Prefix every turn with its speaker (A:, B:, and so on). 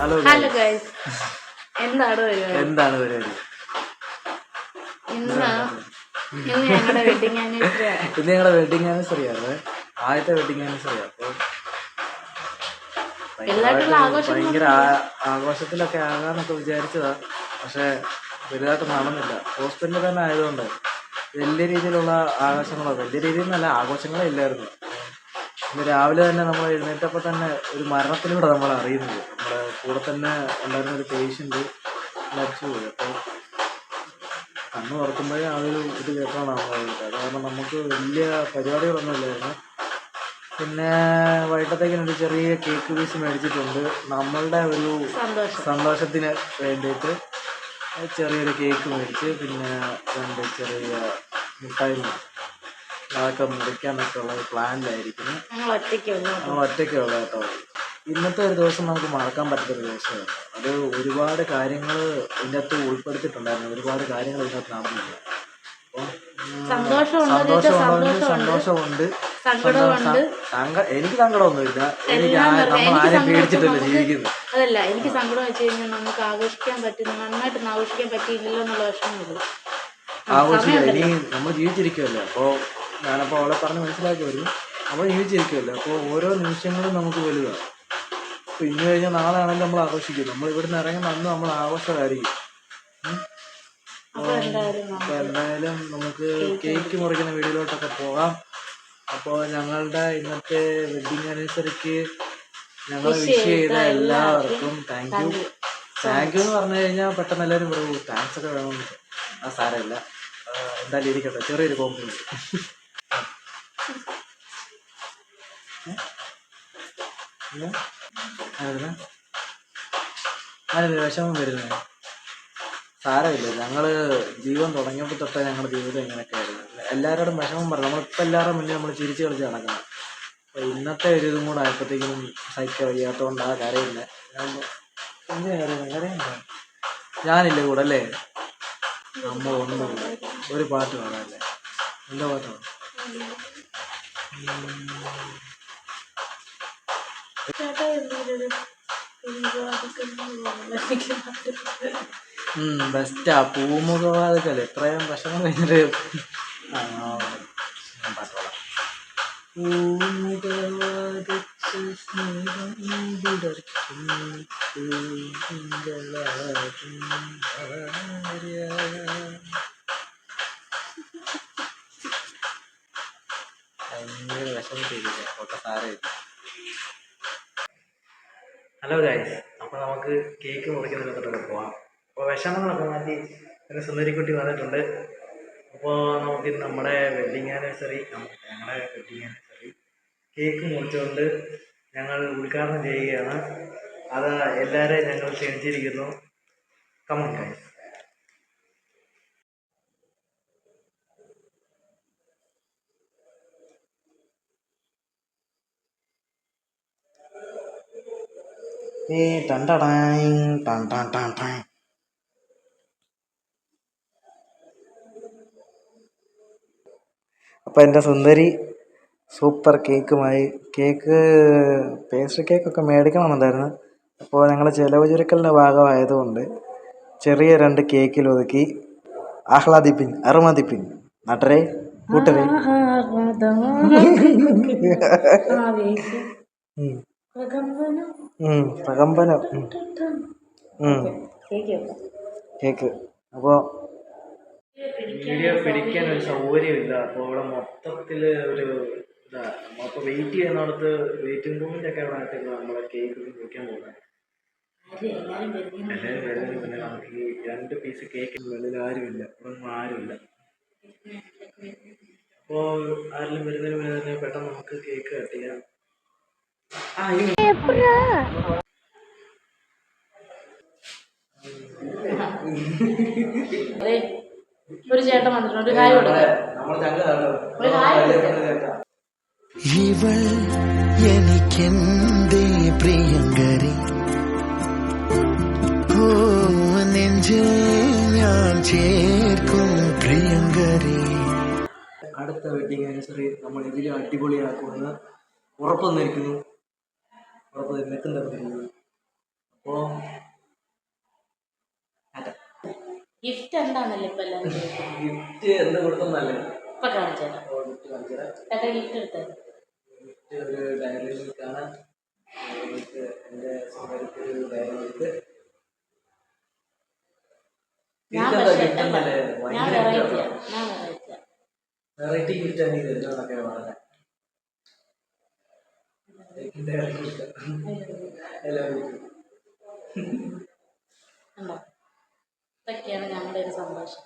A: Hello
B: hello guys എന്താണ് പരിപാടി?
A: എന്താണ് പരിപാടി?
B: ഇന്ന് ഇന്ന് ഞങ്ങളുടെ വെഡിങ് ആനിവേഴ്സറി
A: ഇത് ഞങ്ങളുടെ വെഡിങ് ആനിവേഴ്സറി ആണ്. ആദ്യത്തെ വെഡിങ് ആനിവേഴ്സറി അപ്പോൾ ഭയങ്കര ആഘോഷത്തിലൊക്കെ ആകാന്നൊക്കെ വിചാരിച്ചതാ. പക്ഷെ വലുതായിട്ട് നടന്നില്ല. ഹോസ്പിറ്റലിൽ തന്നെ ആയതുകൊണ്ട് വലിയ രീതിയിലുള്ള ആഘോഷങ്ങളോ വലിയ രീതിയിൽ നല്ല ആഘോഷങ്ങളോ ഇല്ലായിരുന്നു. ഇന്ന് രാവിലെ തന്നെ നമ്മൾ എഴുന്നേറ്റപ്പോൾ തന്നെ ഒരു മരണത്തിലൂടെ നമ്മൾ അറിയുന്നത്. നമ്മുടെ കൂടെ തന്നെ ഉണ്ടായിരുന്ന ഒരു പേഷ്യന്റ് മരിച്ചുപോയി. അപ്പോൾ കണ്ണ് തുറക്കുമ്പോഴേ ആ ഒരു ഇത് കേട്ടാണ് കാരണം നമുക്ക് വലിയ പരിപാടികളൊന്നും ഇല്ലായിരുന്നു. പിന്നെ വൈകിട്ടത്തേക്കിന് ഒരു ചെറിയ കേക്ക് പീസ് മേടിച്ചിട്ടുണ്ട്. നമ്മളുടെ ഒരു സന്തോഷത്തിന് വേണ്ടിയിട്ട് ചെറിയൊരു കേക്ക് മേടിച്ച് പിന്നെ രണ്ട് ചെറിയ മിഠായി അതൊക്കെ മുറിക്കാനൊക്കെ ഉള്ള ഒരു പ്ലാനിലായിരിക്കുന്നു.
B: ഞങ്ങൾ ഒറ്റയ്ക്ക് ഉള്ളു
A: നമ്മൾ ഒറ്റയ്ക്കുള്ള കേട്ടോ. ഇന്നത്തെ ഒരു ദിവസം നമുക്ക് മറക്കാൻ പറ്റാത്തൊരു ദിവസമാണ്. അത് ഒരുപാട് കാര്യങ്ങൾ ഇതിന്റെ അകത്ത് ഉൾപ്പെടുത്തിയിട്ടുണ്ടായിരുന്നു. ഒരുപാട് കാര്യങ്ങൾ ഇതിനകത്ത് നടന്നില്ല
B: സന്തോഷമുണ്ട്
A: എനിക്ക് സങ്കടമൊന്നുമില്ല. എനിക്ക് നമ്മൾ ആരെയും പേടിച്ചിട്ടല്ല ജീവിക്കുന്നത്
B: അതല്ല എനിക്ക് സങ്കടം വെച്ച് കഴിഞ്ഞാൽ നമുക്ക് ആഘോഷിക്കാൻ പറ്റുന്ന നന്നായിട്ട് ആഘോഷിക്കാൻ പറ്റിയില്ലല്ലോ എന്നുള്ള വിഷമമുള്ളൂ
A: ആഘോഷിക്കുക ഇനി നമ്മൾ ജീവിച്ചിരിക്കുമല്ലോ അപ്പോൾ ഞാനപ്പോൾ അവളെ പറഞ്ഞ് മനസ്സിലാക്കി വരും നമ്മൾ ജീവിച്ചിരിക്കുമല്ലോ അപ്പോൾ ഓരോ നിമിഷങ്ങളും നമുക്ക് വലുതാണ് അപ്പോൾ ഇന്ന് കഴിഞ്ഞാൽ നാളെ നമ്മൾ ആഘോഷിക്കും. നമ്മൾ ഇവിടുന്ന് ഇറങ്ങുന്ന അന്ന് നമ്മൾ ആഘോഷമായിരിക്കും. അപ്പോൾ എന്തായാലും നമുക്ക് കേക്ക് മുറിക്കുന്ന വീഡിയോയിലോട്ടൊക്കെ പോകാം. അപ്പോൾ ഞങ്ങളുടെ ഇന്നത്തെ വെഡിങ് ആനിവേഴ്സറിക്ക് ഞങ്ങൾ വിഷ് ചെയ്ത എല്ലാവർക്കും താങ്ക് യു താങ്ക് യു എന്ന് പറഞ്ഞു കഴിഞ്ഞാൽ പെട്ടെന്ന് എല്ലാവരും പറയൂ താങ്ക്സ് ഒക്കെ വേണമെന്ന്. ആ സാരമില്ല. എന്തായാലും ഇരിക്കട്ടെ. ചെറിയൊരു കോംപ്ലിമെന്റ് അതിന് വിഷമം വരുന്നത് സാരമില്ല. ഞങ്ങൾ ജീവൻ തുടങ്ങിയപ്പോൾ തൊട്ടേ ഞങ്ങളുടെ ജീവിതം ഇങ്ങനെയൊക്കെ ആയിരുന്നു എല്ലാവരോടും വിഷമം പറഞ്ഞു. നമ്മളിപ്പോൾ എല്ലാവരുടെ മുന്നിൽ നമ്മൾ ചിരിച്ച് കളിച്ച് നടക്കണം അപ്പോൾ ഇന്നത്തെ ഒരു ഇതും കൂടെ ആയപ്പോഴത്തേക്കും സഹിക്കാൻ വയ്യാത്തതുകൊണ്ട് ആ കരയുണ്ടോ ഞാനില്ലേ കൂടെ അല്ലേ? നമ്മൾ ഒന്നും ഒരു പാട്ട് പാടാല്ലേ എന്താ പാട്ടാണ്
B: ചേട്ടാ എന്തൊരു
A: ബെസ്റ്റാ പൂമുഖവാതക്കല്ലേ എത്രയും ഭക്ഷണം കഴിഞ്ഞിട്ട് ആ ഞാൻ പാട്ട് പാടാം പൂമുഖവാതിക്കൽ സ്നേഹം വിടർത്തും പൂങ്കളാകും ഭാര്യ. ഭയങ്കര വിഷമം ചെയ്തില്ല ഒക്കെ സാരമില്ല. ഹലോ ഗൈസ് അപ്പോൾ നമുക്ക് കേക്ക് മുറിക്കുന്നതിനൊക്കെ പോവാം. അപ്പോൾ വിഷമങ്ങളൊക്കെ മാറ്റി ഒരു സുന്ദരിക്കുട്ടി വന്നിട്ടുണ്ട്. അപ്പോൾ നമുക്ക് നമ്മുടെ വെഡിങ് ആനിവേഴ്സറി ഞങ്ങളുടെ വെഡിങ് ആനിവേഴ്സറി കേക്ക് മുറിച്ചുകൊണ്ട് ഞങ്ങൾ ഉദ്ഘാടനം ചെയ്യുകയാണ്. അത് എല്ലാവരെയും ഞങ്ങൾ ക്ഷണിച്ചിരിക്കുന്നു. കമൺ ഗൈസ് ഏ ടൺ ടടാങ്, ടൺ ടൺ ടൺ ടൺ. അപ്പോൾ എന്റെ സുന്ദരി സൂപ്പർ കേക്കുമായി കേക്ക് പേസ്ട്രി കേക്കൊക്കെ മേടിക്കണമെന്നുണ്ടായിരുന്നു അപ്പോൾ ഞങ്ങൾ ചിലവ് ചുരുക്കലിന്റെ ഭാഗമായതുകൊണ്ട് ചെറിയ രണ്ട് കേക്കിൽ ഒതുക്കി. ആഹ്ലാദിപ്പിൻ അറുമതിപ്പിൻ നട്ടരെ കൂട്ടരെ. പ്രകമ്പനം. കേക്ക് അപ്പോൾ വീഡിയോ പിടിക്കാൻ ഒരു സൗകര്യമില്ല അപ്പോൾ ഇവിടെ മൊത്തത്തിൽ ഒരു ഇതാ. അപ്പോൾ വെയിറ്റ് ചെയ്യുന്നിടത്ത് വെയിറ്റിംഗ് റൂമിന്റെ ഒക്കെ അവിടെ നമ്മളെ കേക്ക് മുറിക്കാൻ പോകുന്നത്. എല്ലാവരും വരുന്നതിന് പിന്നെ നമുക്ക് ഈ രണ്ട് പീസ് കേക്ക് വെളിയിൽ ആരുമില്ല. ഇവിടെ ആരുമില്ല. അപ്പോൾ ആരെങ്കിലും വരുന്നതിന് മുന്നേ തന്നെ പെട്ടെന്ന് നമുക്ക് കേക്ക് കട്ട് ചെയ്യാം.
B: ഒരു ചേട്ടൻ വന്നിട്ടുണ്ട്. ഒരു കൊടുക്കാം.
C: ഇവൾ എനിക്കെന്തേ പ്രിയങ്കരി? ഓ ഞാൻ ചേർക്കും പ്രിയങ്കരി.
A: അടുത്ത വെഡിങ് ആനിവേഴ്സറി നമ്മൾ ഇതിലും അടിപൊളിയാക്കുമെന്ന് ഉറപ്പ് തന്നിരിക്കുന്നു ഉറപ്പ് നിൽക്കുന്നിരിക്കുന്നു അപ്പോൾ
B: ഗിഫ്റ്റ് എന്താണെന്നല്ലേ ഇപ്പൊ എല്ലാവരും
A: ഗിഫ്റ്റ് എന്ത്
B: ഇപ്പൊ
A: ഗിഫ്റ്റ്
B: ഗിഫ്റ്റ് എടുത്തത്
A: ഗിഫ്റ്റ് ഒരു ഡയറി കാണാൻ എന്റെ ഒരു ഡയറി
B: ഞാൻ
A: എന്നല്ലേ?
B: ഞാൻ
A: വെറൈറ്റി ഗിഫ്റ്റ് ആണ്. ഇത് തരുന്നതെന്നൊക്കെ പറഞ്ഞത്. എല്ലാവരും
B: ഇതൊക്കെയാണ് ഞങ്ങളുടെ ഒരു സന്തോഷം.